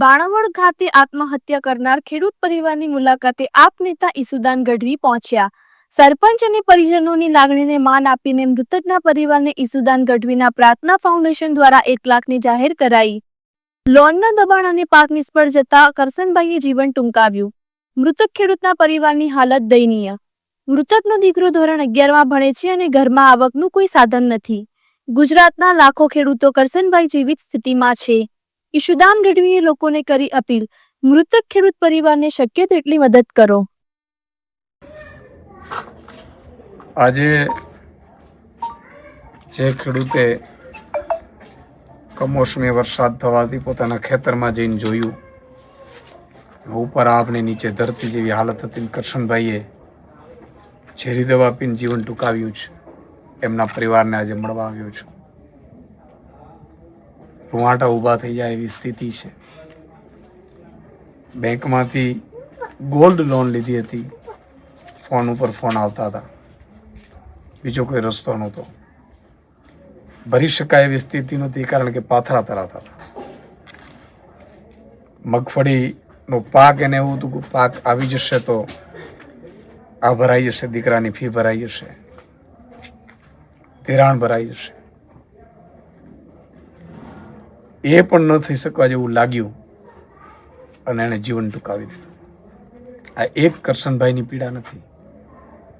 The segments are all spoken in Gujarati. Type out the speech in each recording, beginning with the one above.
બાણાવડ ખાતે આત્મહત્યા કરનાર ખેડૂત પરિવારની મુલાકાતે આપ નેતા ઈસુદાન ગઢવી પહોંચ્યા. સરપંચ અને પરિજનોની લાગણીને માન આપીને મૃતકના પરિવારને ઈસુદાન ગઢવીના પ્રાર્થના ફાઉન્ડેશન દ્વારા એક લાખની જાહેર કરાઈ. લોનના દબાણ અને પાક નિષ્ફળ જતા કરસનભાઈએ જીવન ટૂંકાવ્યું. મૃતક ખેડૂતના પરિવારની હાલત દયનીય. મૃતકનો દીકરો ધોરણ અગિયારમાં ભણે છે અને ઘરમાં આવકનું કોઈ સાધન નથી. ગુજરાતના લાખો ખેડૂતો કરસનભાઈ જેવી સ્થિતિમાં છે. ઈશુદાન ગઢવીએ લોકોને કરી અપીલ. મૃતક ખેડૂત પરિવારને શક્ય તેટલી મદદ કરો. આજે જે ખેડૂતે કમોસમી વરસાદ થવાથી પોતાના ખેતરમાં જઈને જોયું ઉપર આપને નીચે ધરતી જેવી હાલત હતી કરશનભાઈએ ઝેરી દવા પીને જીવન ટૂંકાવ્યું છે. એમના પરિવારને આજે મળવા આવ્યો છું. રૂવાટા ઊભા થઈ જાય એવી સ્થિતિ છે. બેંકમાંથી ગોલ્ડ લોન લીધી હતી. ફોન ઉપર ફોન આવતા હતા. બીજો કોઈ રસ્તો નહોતો. ભરી શકાય એવી સ્થિતિ નહોતી કારણ કે પાથરા તરાતા હતા. મગફળીનો પાક એને એવું હતું કે પાક આવી જશે તો આ ભરાઈ જશે, દીકરાની ફી ભરાઈ જશે. ધિરાણ ભરાઈ જશે. એ પણ ન થઈ શકવા જેવું લાગ્યું અને એણે જીવન ટૂંકાવી દીધું. આ એક કરશનભાઈની પીડા નથી.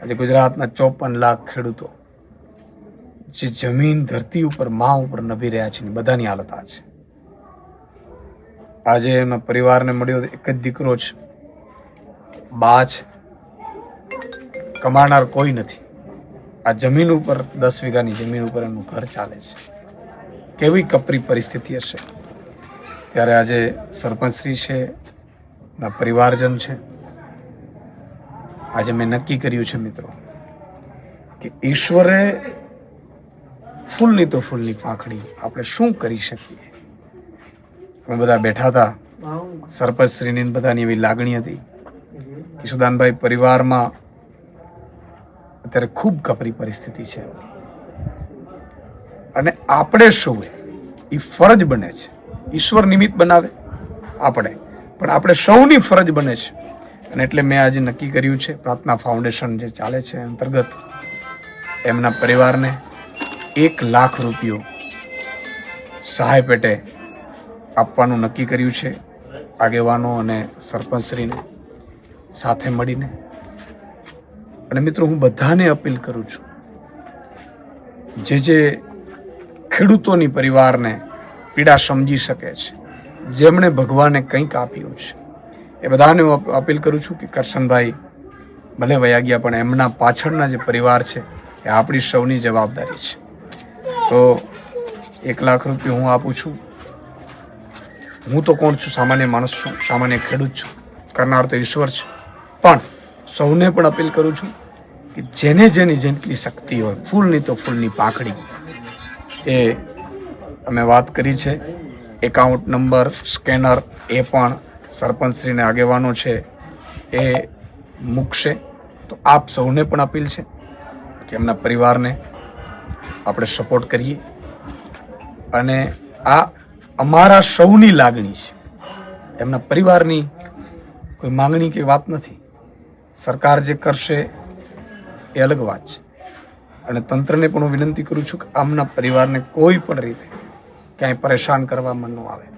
આજે ગુજરાતના ચોપન લાખ ખેડૂતો જે જમીન, ધરતી ઉપર મા ઉપર નભી રહ્યા છે બધાની હાલત આ છે. આજે એમના પરિવારને મળ્યો એક જ દીકરો છે. બા છે. કમાનાર કોઈ નથી. આ જમીન ઉપર, દસ વીઘાની જમીન ઉપર એમનું ઘર ચાલે છે. કેવી કપરી પરિસ્થિતિ હશે? ત્યારે આજે સરપંચશ્રી છે ના પરિવારજન છે. આજે મેં નક્કી કર્યું છે મિત્રો કે ઈશ્વરે ફૂલની તો ફૂલની પાંખડી, આપણે શું કરી શકીએ? અમે બધા બેઠા હતા સરપંચશ્રીની બધાની એવી લાગણી હતી કે સુદાનભાઈ પરિવારમાં અત્યારે ખૂબ કપરી પરિસ્થિતિ છે. અને આપણે સૌએ એ ફરજ બને છે. ઈશ્વર નિમિત્ત બનાવે આપણે. પણ આપણે સૌની ફરજ બને છે. અને એટલે મેં આજે નક્કી કર્યું છે, પ્રાર્થના ફાઉન્ડેશન જે ચાલે છે અંતર્ગત, એમના પરિવારને એક લાખ રૂપિયો સહાય પેટે આપવાનું નક્કી કર્યું છે, આગેવાનો અને સરપંચશ્રીને સાથે મળીને. અને મિત્રો, હું બધાને અપીલ કરું છું, જે જે ખેડૂતોની પરિવારને પીડા સમજી શકે છે. જેમણે ભગવાને કંઈક આપ્યું છે. એ બધાને હું અપીલ કરું છું કે કરશનભાઈ, ભલે વયા ગયા પણ એમના પાછળના જે પરિવાર છે, એ આપણી સૌની જવાબદારી છે. તો એક લાખ રૂપિયા હું આપું છું. હું તો કોણ છું? સામાન્ય માણસ છું, સામાન્ય ખેડૂત છું. કરનાર તો ઈશ્વર છે. પણ સૌને પણ અપીલ કરું છું કે જેને જેની જેટલી શક્તિ હોય, ફૂલની તો ફૂલની પાંખડી એ અમે વાત કરી છે. એકાઉન્ટ નંબર, સ્કેનર, એ પણ સરપંચશ્રીને આગેવાનો છે. એ મૂકશે. તો આપ સૌને પણ અપીલ છે કે એમના પરિવારને આપણે સપોર્ટ કરીએ. અને આ અમારા સૌની લાગણી છે. એમના પરિવારની કોઈ માંગણી કે વાત નથી. સરકાર જે કરશે, એ અલગ વાત છે. અને તંત્રને પણ હું વિનંતી કરું છું કે આમના પરિવારને કોઈ પણ રીતે ક્યાંય પરેશાન કરવામાં ન આવે.